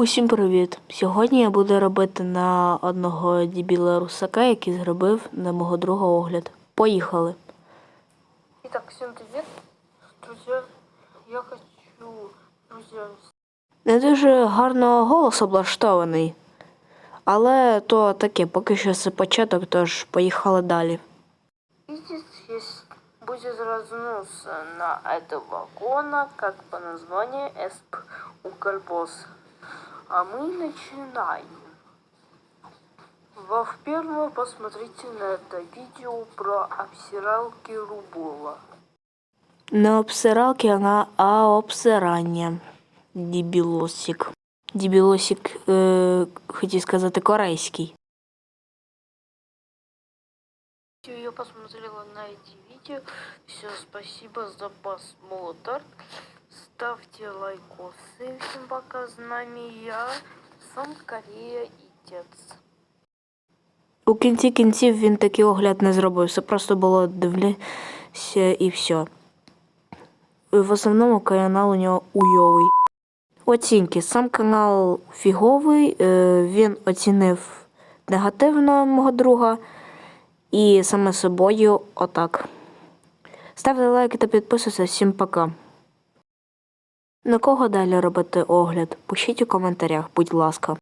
Усім привіт! Сьогодні я буду робити на одного дібіла русака, який зробив на мого друга огляд. Поїхали! Итак, всем привет, друзья. Я хочу, друзья, Не дуже гарно голос облаштований, але то таке, поки що це початок, тож поїхали далі. видеть, есть будет разнос на этого вагона, как по названию СП Укрбосс. А мы начинаем. Во-первых, посмотрите на это видео про обсиралки Рубола. Не обсиралки, а на а обсирання. Дібілосик. Дібілосик, е, хотів сказати, корейський. Я посмотрела на эти видео. Все, спасибо за просмотр. Ставьте лайкосы. Всем пока. С нами я, сам Корея и Тец. У кінці кінців він такий огляд не зробив. Все просто було дивлюся і все. В основному канал у нього уйовий. Оцінки. Сам канал фіговий. е, Він оцінив негативно мого друга. І саме собою отак. Ставте лайки та підписуйтесь. Всім пока. На кого далі робити огляд? Пишіть у коментарях, будь ласка.